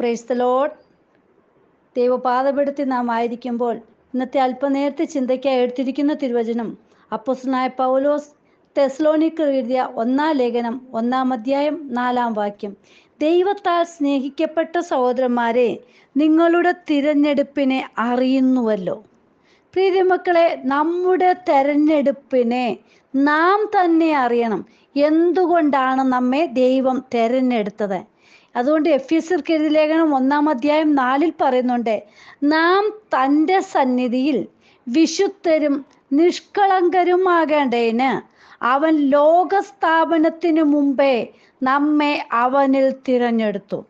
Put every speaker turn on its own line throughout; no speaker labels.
Praise the Lord ദൈവപാതപ്പെടുത്തി നാം ആയിരിക്കുമ്പോൾ ഇന്നത്തെ അല്പനേരത്തെ ചിന്തയ്ക്കായി എടുത്തിരിക്കുന്ന തിരുവചനം അപ്പോസ്തലനായ പൗലോസ് തെസ്ലോണിക്ക് എഴുതിയ ഒന്നാം ലേഖനം ഒന്നാം അധ്യായം നാലാം വാക്യം. ദൈവത്താൽ സ്നേഹിക്കപ്പെട്ട സഹോദരന്മാരെ നിങ്ങളുടെ തിരഞ്ഞെടുപ്പിനെ അറിയുന്നുവല്ലോ. പ്രീതിമക്കളെ നമ്മുടെ തെരഞ്ഞെടുപ്പിനെ നാം തന്നെ അറിയണം. എന്തുകൊണ്ടാണ് നമ്മെ ദൈവം തെരഞ്ഞെടുത്തത്? അതുകൊണ്ട് എഫ് എസ് കെഴുതി ലേഖനം ഒന്നാം അധ്യായം നാലിൽ പറയുന്നുണ്ട് നാം തന്റെ സന്നിധിയിൽ വിശുദ്ധരും നിഷ്കളങ്കരുമാകേണ്ടതിന് അവൻ ലോകസ്ഥാപനത്തിനു മുമ്പേ നമ്മെ അവനിൽ തിരഞ്ഞെടുത്തു.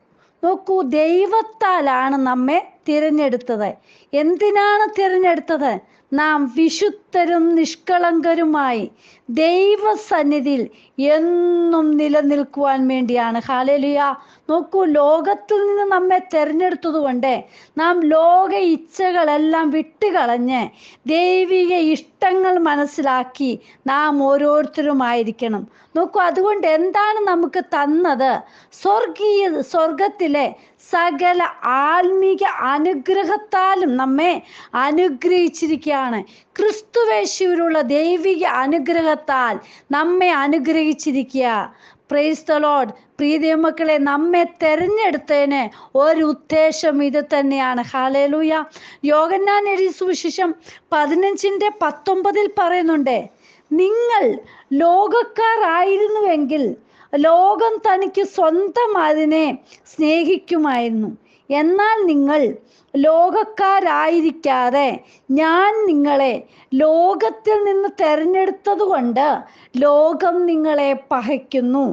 നോക്കൂ ദൈവത്താലാണ് നമ്മെ തിരഞ്ഞെടുത്തത്. എന്തിനാണ് തിരഞ്ഞെടുത്തത്? നാം വിശുദ്ധരും നിഷ്കളങ്കരുമായി ദൈവസന്നിധിയിൽ എന്നും നിലനിൽക്കുവാൻ വേണ്ടിയാണ്. ഹാലലിയ നോക്കൂ ലോകത്തിൽ നിന്ന് നമ്മെ തെരഞ്ഞെടുത്തത് കൊണ്ട് നാം ലോക ഇച്ഛകളെല്ലാം വിട്ടുകളഞ്ഞ് ദൈവിക ഇഷ്ടങ്ങൾ മനസ്സിലാക്കി നാം ഓരോരുത്തരുമായിരിക്കണം. നോക്കൂ അതുകൊണ്ട് എന്താണ് നമുക്ക് തന്നത്? സ്വർഗീയ സ്വർഗത്തിലെ സകല ആത്മീക അനുഗ്രഹത്താലും നമ്മെ അനുഗ്രഹിച്ചിരിക്കുകയാണ്. ക്രിസ്തുവേശുവിലുള്ള ദൈവിക അനുഗ്രഹത്താൽ നമ്മെ അനുഗ്രഹിച്ചിരിക്കുക. പ്രൈസ് ദ ലോഡ് പ്രീതി മക്കളെ നമ്മെ തെരഞ്ഞെടുത്തതിന് ഒരു ഉദ്ദേശം ഇത് തന്നെയാണ്. ഹാലേലൂയ യോഗന്നാൻ എഴുതി സുവിശേഷം പതിനഞ്ചിന്റെ പത്തൊമ്പതിൽ പറയുന്നുണ്ട് നിങ്ങൾ ലോകക്കാരായിരുന്നുവെങ്കിൽ ലോകം തനിക്ക് സ്വന്തം അതിനെ സ്നേഹിക്കുമായിരുന്നു. എന്നാൽ നിങ്ങൾ ലോകക്കാരായിരിക്കാതെ ഞാൻ നിങ്ങളെ ലോകത്തിൽ നിന്ന് തെരഞ്ഞെടുത്തത് കൊണ്ട് ലോകം നിങ്ങളെ പഹയ്ക്കുന്നു.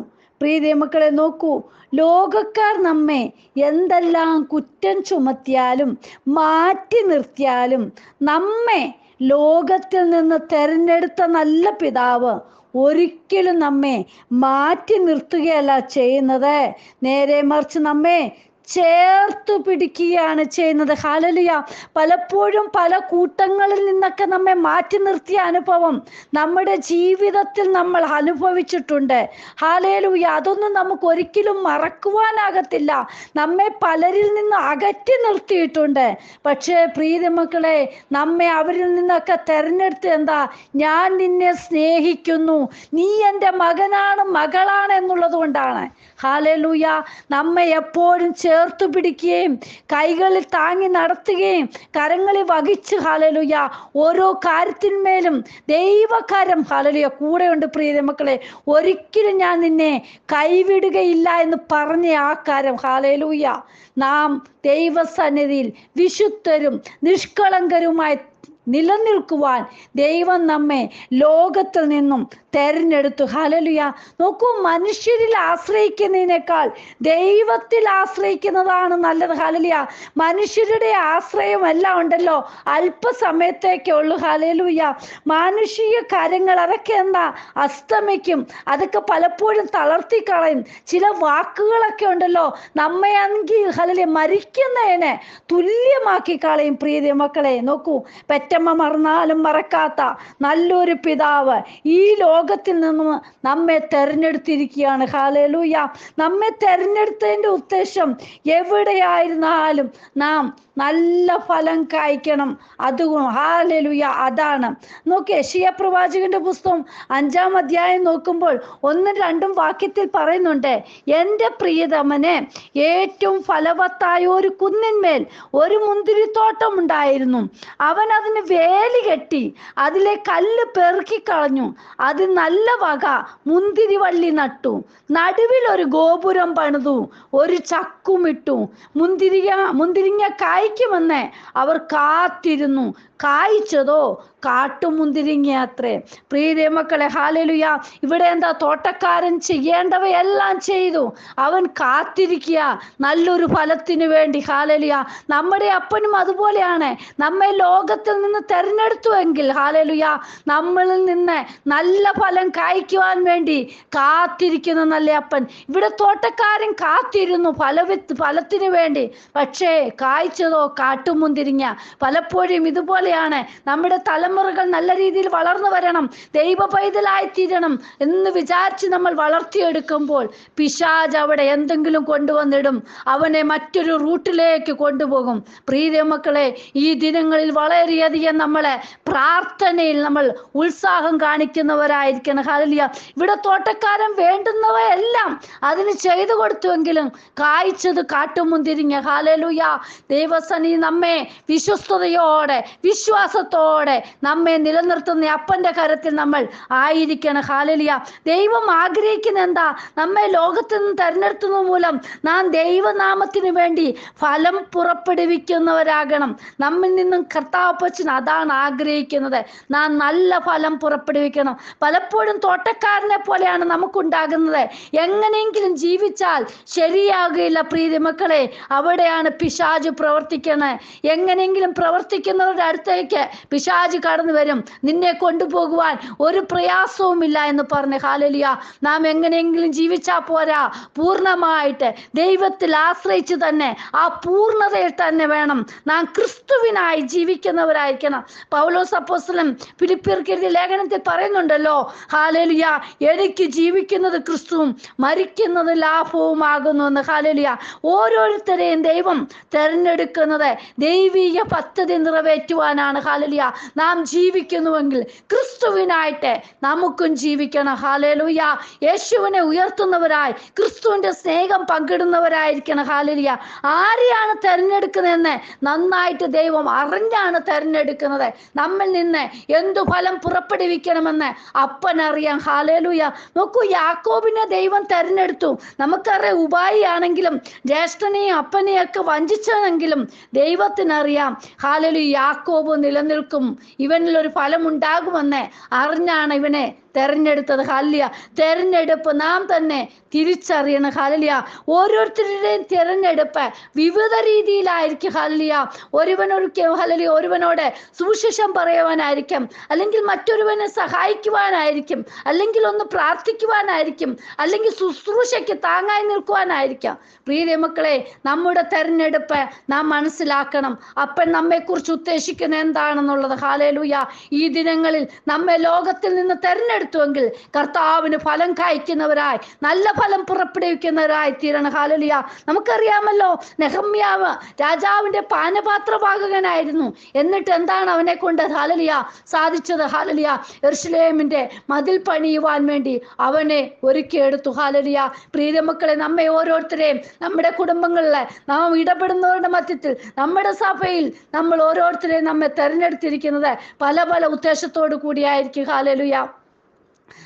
പ്രീതി മക്കളെ നോക്കൂ ലോകക്കാർ നമ്മെ എന്തെല്ലാം കുറ്റം ചുമത്തിയാലും മാറ്റി നിർത്തിയാലും നമ്മെ ലോകത്തിൽ നിന്ന് തെരഞ്ഞെടുത്ത നല്ല പിതാവ് ഒരിക്കലും നമ്മെ മാറ്റി നിർത്തുകയല്ല ചെയ്യുന്നത്. നേരെ മറിച്ച് നമ്മെ ചേർത്തു പിടിക്കുകയാണ് ചെയ്യുന്നത്. ഹാലലിയ പലപ്പോഴും പല കൂട്ടങ്ങളിൽ നിന്നൊക്കെ നമ്മെ മാറ്റി നിർത്തിയ അനുഭവം നമ്മുടെ ജീവിതത്തിൽ നമ്മൾ അനുഭവിച്ചിട്ടുണ്ട്. ഹാലലുയ അതൊന്നും നമുക്ക് ഒരിക്കലും മറക്കുവാനാകത്തില്ല. നമ്മെ പലരിൽ നിന്ന് അകറ്റി നിർത്തിയിട്ടുണ്ട്. പക്ഷേ പ്രീതി മക്കളെ നമ്മെ അവരിൽ നിന്നൊക്കെ തെരഞ്ഞെടുത്ത് എന്താ? ഞാൻ നിന്നെ സ്നേഹിക്കുന്നു. നീ എന്റെ മകനാണ് മകളാണ് എന്നുള്ളത് കൊണ്ടാണ്. ഹാലലുയ നമ്മെ എപ്പോഴും ചേർത്തു പിടിക്കുകയും കൈകളിൽ താങ്ങി നടത്തുകയും കരങ്ങളിൽ വഹിച്ച് ഹാലലുയ ഓരോ കാര്യത്തിന്മേലും ദൈവകരം ഹാലലുയ കൂടെയുണ്ട് പ്രിയ മക്കളെ. ഒരിക്കലും ഞാൻ നിന്നെ കൈവിടുകയില്ല എന്ന് പറഞ്ഞ ആ കാര്യം ഹാലലൂയ നാം ദൈവസന്നിധിയിൽ വിശുദ്ധരും നിഷ്കളങ്കരുമായി നിലനിൽക്കുവാൻ ദൈവം നമ്മെ ലോകത്തിൽ നിന്നും തെരഞ്ഞെടുത്തു. ഹലലുയ നോക്കൂ മനുഷ്യരിൽ ആശ്രയിക്കുന്നതിനേക്കാൾ ദൈവത്തിൽ ആശ്രയിക്കുന്നതാണ് നല്ലത്. ഹലലിയ മനുഷ്യരുടെ ആശ്രയം എല്ലാം ഉണ്ടല്ലോ. അല്പസമയത്തേക്കേ ഉള്ളൂ. ഹലലുയ മാനുഷിക കാര്യങ്ങൾ അതൊക്കെ എന്താ? അസ്തമിക്കും. അതൊക്കെ പലപ്പോഴും തളർത്തി കളയും ചില വാക്കുകളൊക്കെ ഉണ്ടല്ലോ. നമ്മയാണെങ്കിൽ ഹലലിയ മരിക്കുന്നതിനെ തുല്യമാക്കി കളയും പ്രീതി മക്കളെ. നോക്കൂ പെറ്റമ്മ മറന്നാലും മറക്കാത്ത നല്ലൊരു പിതാവ് ഈ ലോകത്തിൽ നിന്നും നമ്മെ തെരഞ്ഞെടുത്തിരിക്കുകയാണ്. ഹാലലൂയ നമ്മെ തെരഞ്ഞെടുത്തതിന്റെ ഉദ്ദേശം എവിടെയായിരുന്നാലും നാം നല്ല ഫലം കായ്ക്കണം. അതും ഹാലലുയ അതാണ്. നോക്കി ഷിയ പ്രവാചകന്റെ പുസ്തകം അഞ്ചാം അധ്യായം നോക്കുമ്പോൾ ഒന്നും രണ്ടും വാക്യത്തിൽ പറയുന്നുണ്ട്. എന്റെ പ്രിയതമനെ ഏറ്റവും ഫലവത്തായ ഒരു കുന്നിന്മേൽ ഒരു മുന്തിരിത്തോട്ടം ഉണ്ടായിരുന്നു. അവൻ അതിന് വേലി കെട്ടി അതിലെ കല്ല് പെറുക്കി കളഞ്ഞു. അത് നല്ല വക മുന്തിരി വള്ളി നട്ടു. നടുവിൽ ഒരു ഗോപുരം പണിതു. ഒരു ചക്കുമിട്ടു. മുന്തിരിങ്ങ മുന്തിരിങ്ങ കായ്ക്കുമെന്ന് അവർ കാത്തിരുന്നു. കായ്ച്ചതോ കാട്ടുമുന്തിരിങ്ങ അത്രേ. പ്രിയ മക്കളെ ഹാലലുയ. ഇവിടെ എന്താ തോട്ടക്കാരൻ ചെയ്യേണ്ടവയെല്ലാം ചെയ്തു. അവൻ കാത്തിരിക്കുക നല്ലൊരു ഫലത്തിന് വേണ്ടി ഹാലലുയ. നമ്മുടെ അപ്പനും അതുപോലെയാണ്. നമ്മെ ലോകത്തിൽ നിന്ന് തെരഞ്ഞെടുത്തുവെങ്കിൽ ഹാലലുയ നമ്മളിൽ നിന്ന് നല്ല ഫലം കായ്ക്കുവാൻ വേണ്ടി കാത്തിരിക്കുന്ന നല്ല അപ്പൻ. ഇവിടെ തോട്ടക്കാരൻ കാത്തിരുന്നു ഫലവിത്ത് ഫലത്തിന് വേണ്ടി. പക്ഷേ കായ്ച്ചതോ കാട്ടുമുന്തിരിങ്ങ? പലപ്പോഴും ഇതുപോലെയാണ്. നമ്മുടെ തലമുറ തലമുറകൾ നല്ല രീതിയിൽ വളർന്നു വരണം ദൈവ പൈതലായി തീരണം എന്ന് വിചാരിച്ച് നമ്മൾ വളർത്തിയെടുക്കുമ്പോൾ പിശാജ് അവിടെ എന്തെങ്കിലും കൊണ്ടുവന്നിടും. അവനെ മറ്റൊരു റൂട്ടിലേക്ക് കൊണ്ടുപോകും. പ്രീതി മക്കളെ ഈ ദിനങ്ങളിൽ വളരെയധികം നമ്മളെ പ്രാർത്ഥനയിൽ നമ്മൾ ഉത്സാഹം കാണിക്കുന്നവരായിരിക്കണം. ഹാലിയ ഇവിടെ തോട്ടക്കാരൻ വേണ്ടുന്നവയെല്ലാം അതിന് ചെയ്തു കൊടുത്തുവെങ്കിലും കായ്ച്ചത് കാട്ടുമുന്തിരിഞ്ഞ ഹാലലുയ ദൈവസനി നമ്മെ വിശ്വസ്തയോടെ വിശ്വാസത്തോടെ നമ്മെ നിലനിർത്തുന്ന അപ്പന്റെ കരത്തിൽ നമ്മൾ ആയിരിക്കണം. ഹാലലിയ ദൈവം ആഗ്രഹിക്കുന്ന എന്താ? നമ്മെ ലോകത്തിൽ നിന്ന് തെരഞ്ഞെടുത്തുന്നത് മൂലം നാം ദൈവനാമത്തിന് വേണ്ടി ഫലം പുറപ്പെടുവിക്കുന്നവരാകണം. നമ്മിൽ നിന്നും കർത്താപ്പച്ചൻ അതാണ് ആഗ്രഹിക്കുന്നത്. നാം നല്ല ഫലം പുറപ്പെടുവിക്കണം. പലപ്പോഴും തോട്ടക്കാരനെ പോലെയാണ് നമുക്കുണ്ടാകുന്നത്. എങ്ങനെയെങ്കിലും ജീവിച്ചാൽ ശരിയാകുകയില്ല പ്രീതി മക്കളെ. അവിടെയാണ് പിശാജ് പ്രവർത്തിക്കണേ. എങ്ങനെയെങ്കിലും പ്രവർത്തിക്കുന്നവരുടെ അടുത്തേക്ക് പിശാജ് കടന്നു വരും. നിന്നെ കൊണ്ടുപോകുവാൻ ഒരു പ്രയാസവുമില്ല എന്ന് പറഞ്ഞ് ഹാലലിയ നാം എങ്ങനെയെങ്കിലും ജീവിച്ചാൽ പോരാ. പൂർണമായിട്ട് ദൈവത്തിൽ ആശ്രയിച്ച് തന്നെ ആ പൂർണതയിൽ തന്നെ വേണം. നാം ക്രിസ്തുവിനായി ജീവിക്കുന്നവരായിരിക്കണം. പൗലോസ് അപ്പോസ്തലൻ ഫിലിപ്പിയർക്ക് എഴുതിയ ലേഖനത്തിൽ പറയുന്നുണ്ടല്ലോ ഹാലലിയ എനിക്ക് ജീവിക്കുന്നത് ക്രിസ്തുവും മരിക്കുന്നത് ലാഭവുമാകുന്നു എന്ന്. ഹാലലിയ ഓരോരുത്തരെയും ദൈവം തെരഞ്ഞെടുക്കുന്നത് ദൈവീക പദ്ധതി നിറവേറ്റുവാനാണ്. ഹാലലിയ നാം ജീവിക്കുന്നുവെങ്കിൽ ക്രിസ്തുവിനായിട്ട് നമുക്കും ജീവിക്കണം. ഹാലലുയ യേശുവിനെ ഉയർത്തുന്നവരായി ക്രിസ്തുവിന്റെ സ്നേഹം പങ്കിടുന്നവരായിരിക്കണം. ഹാലലിയ ആരെയാണ് തെരഞ്ഞെടുക്കുന്നതെന്ന് നന്നായിട്ട് ദൈവം അറിഞ്ഞാണ് തിരഞ്ഞെടുക്കുന്നത്. നമ്മിൽ നിന്ന് എന്തു ഫലം പുറപ്പെടുവിക്കണമെന്ന് അപ്പനറിയാം ഹാലലുയ നോക്കൂ യാക്കോബിനെ ദൈവം തിരഞ്ഞെടുത്തു. നമുക്കറിയാം ഉപായി ആണെങ്കിലും ജ്യേഷ്ഠനെയും അപ്പനെയും ഒക്കെ ദൈവത്തിനറിയാം. ഹാലലു യാക്കോബ് നിലനിൽക്കും. ഇവനിൽ ഒരു ഫലം ഉണ്ടാകുമെന്ന് അറിഞ്ഞാണ് ഇവനെ തെരഞ്ഞെടുത്തത്. ഹാലിയ തെരഞ്ഞെടുപ്പ് നാം തന്നെ തിരിച്ചറിയണം. ഹാലിയ ഓരോരുത്തരുടെയും തിരഞ്ഞെടുപ്പ് വിവിധ രീതിയിലായിരിക്കും. ഹാലിയ ഒരുവനൊരു ഹലലി ഒരുവനോട് സുവിശേഷം പറയുവാനായിരിക്കും. അല്ലെങ്കിൽ മറ്റൊരുവനെ സഹായിക്കുവാനായിരിക്കും. അല്ലെങ്കിൽ ഒന്ന് പ്രാർത്ഥിക്കുവാനായിരിക്കും. അല്ലെങ്കിൽ ശുശ്രൂഷയ്ക്ക് താങ്ങായി നിൽക്കുവാനായിരിക്കാം. പ്രിയ മക്കളെ നമ്മുടെ തെരഞ്ഞെടുപ്പ് നാം മനസ്സിലാക്കണം. അപ്പൻ നമ്മെക്കുറിച്ച് ഉദ്ദേശിക്കുന്ന എന്താണെന്നുള്ളത്. ഹാലേലൂയ ഈ ദിനങ്ങളിൽ നമ്മെ ലോകത്തിൽ നിന്ന് തെരഞ്ഞെടുത്തുവെങ്കിൽ കർത്താവിന് ഫലം കായ്ക്കുന്നവരായി നല്ല ഫലം പുറപ്പെടുവിക്കുന്നവരായി തീരണം. ഹാലലിയ നമുക്കറിയാമല്ലോ നെഹമ്യാവ് രാജാവിന്റെ പാനപാത്രവാഹകനായിരുന്നു എന്നിട്ട് എന്താണ് അവനെ കൊണ്ട് ഹാലലിയ സാധിച്ചത്? ഹാലലിയ എർഷലേമിന്റെ മതിൽ പണിയുവാൻ വേണ്ടി അവനെ ഒരുക്കിയെടുത്തു ഹാലലിയ പ്രീതമക്കളെ നമ്മെ ഓരോരുത്തരെയും നമ്മുടെ കുടുംബങ്ങളിലെ നാം ഇടപെടുന്നവരുടെ മധ്യത്തിൽ നമ്മുടെ സഭയിൽ നമ്മൾ ഓരോരുത്തരെയും നമ്മെ തെരഞ്ഞെടുത്തിരിക്കുന്നത് പല പല ഉദ്ദേശത്തോടു കൂടിയായിരിക്കും. ഹാലലുയ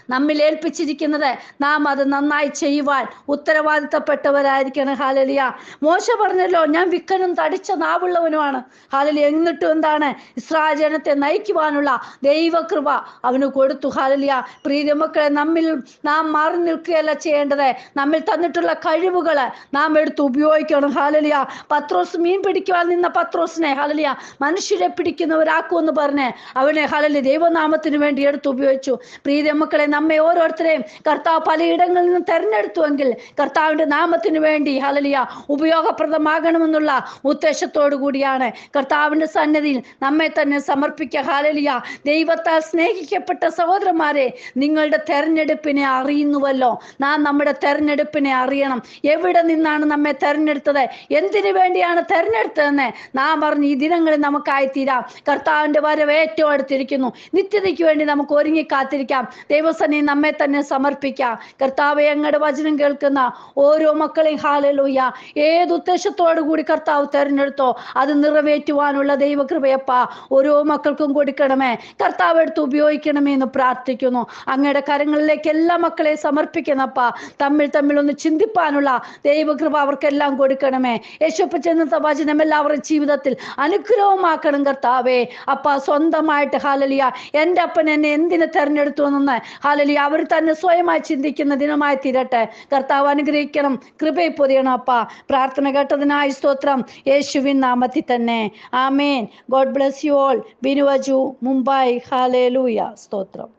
നമ്മിൽ ഏൽപ്പിച്ചിരിക്കുന്നത് നാം അത് നന്നായി ചെയ്യുവാൻ ഉത്തരവാദിത്തപ്പെട്ടവരായിരിക്കണം. ഹാലലിയ മോശ പറഞ്ഞല്ലോ ഞാൻ വിക്കനും തടിച്ച നാവുള്ളവനുമാണ്. ഹാലലിയ എന്നിട്ടും എന്താണ്? ഇസ്രായേൽ ജനത്തെ നയിക്കുവാനുള്ള ദൈവകൃപ അവന് കൊടുത്തു. ഹാലലിയ പ്രീതിമക്കളെ നമ്മിൽ നാം മാറി നിൽക്കുകയല്ല ചെയ്യേണ്ടത്. നമ്മിൽ തന്നിട്ടുള്ള കഴിവുകൾ നാം എടുത്ത് ഉപയോഗിക്കണം. ഹാലലിയ പത്രോസ് മീൻ പിടിക്കുവാൻ നിന്ന പത്രോസിനെ ഹാലലിയ മനുഷ്യരെ പിടിക്കുന്നവരാക്കുമെന്ന് പറഞ്ഞ് അവനെ ഹാലലി ദൈവനാമത്തിന് വേണ്ടി എടുത്ത് ഉപയോഗിച്ചു. പ്രീതിമക്കളെ നമ്മെ ഓരോരുത്തരെയും കർത്താവ് പലയിടങ്ങളിൽ നിന്ന് തെരഞ്ഞെടുത്തുവെങ്കിൽ കർത്താവിന്റെ നാമത്തിന് വേണ്ടി ഹലലിയ ഉപയോഗപ്രദമാകണമെന്നുള്ള ഉദ്ദേശത്തോടു കൂടിയാണ് കർത്താവിന്റെ സന്നദ്ധിയിൽ നമ്മെ തന്നെ സമർപ്പിക്കുക. ഹാലലിയ ദൈവത്താൽ സ്നേഹിക്കപ്പെട്ട സഹോദരന്മാരെ നിങ്ങളുടെ തെരഞ്ഞെടുപ്പിനെ അറിയുന്നുവല്ലോ. നാം നമ്മുടെ തെരഞ്ഞെടുപ്പിനെ അറിയണം. എവിടെ നിന്നാണ് നമ്മെ തെരഞ്ഞെടുത്തത്? എന്തിനു വേണ്ടിയാണ് തെരഞ്ഞെടുത്തതെന്ന് നാം പറഞ്ഞ് ഈ ദിനങ്ങളിൽ നമുക്കായി തീരാം കർത്താവിന്റെ വരവ് ഏറ്റവും അടുത്തിരിക്കുന്നു. നിത്യതയ്ക്ക് വേണ്ടി നമുക്ക് ഒരുങ്ങി കാത്തിരിക്കാം. ദൈവസനെ നമ്മെ തന്നെ സമർപ്പിക്കാം. കർത്താവ് അങ്ങയുടെ വചനം കേൾക്കുന്ന ഓരോ മക്കളെയും ഹാലലൂയ. ഏത് ഉദ്ദേശത്തോടു കൂടി കർത്താവ് തെരഞ്ഞെടുത്തോ അത് നിറവേറ്റുവാനുള്ള ദൈവകൃപയപ്പ ഓരോ മക്കൾക്കും കൊടുക്കണമേ. കർത്താവ് എടുത്ത് ഉപയോഗിക്കണമേ എന്ന് പ്രാർത്ഥിക്കുന്നു. അങ്ങയുടെ കരങ്ങളിലേക്ക് എല്ലാ മക്കളെയും സമർപ്പിക്കുന്നപ്പ തമ്മിൽ തമ്മിൽ ഒന്ന് ചിന്തിപ്പാനുള്ള ദൈവകൃപ അവർക്കെല്ലാം കൊടുക്കണമേ. യേശുപ്പ ചെന്നത്തെ വചനം എല്ലാവരുടെ ജീവിതത്തിൽ അനുഗ്രഹമാക്കണം കർത്താവേ. അപ്പ സ്വന്തമായിട്ട് ഹാലലിയ എന്റെ അപ്പൻ എന്നെ എന്തിനു തെരഞ്ഞെടുത്തു എന്ന് ഹാലലിയ. അവർ തന്നെ സ്വയമായി ചിന്തിക്കുന്ന ദിനമായി തീരട്ടെ. കർത്താവ് അനുഗ്രഹിക്കണം. കൃപയെ പൊതിയണം അപ്പ. പ്രാർത്ഥന കേട്ടതിനായി സ്തോത്രം. യേശുവിൻ നാമത്തിൽ തന്നെ. ആമേൻ. God bless you all. ബിനുവജു Mumbai. Hallelujah. സ്തോത്രം.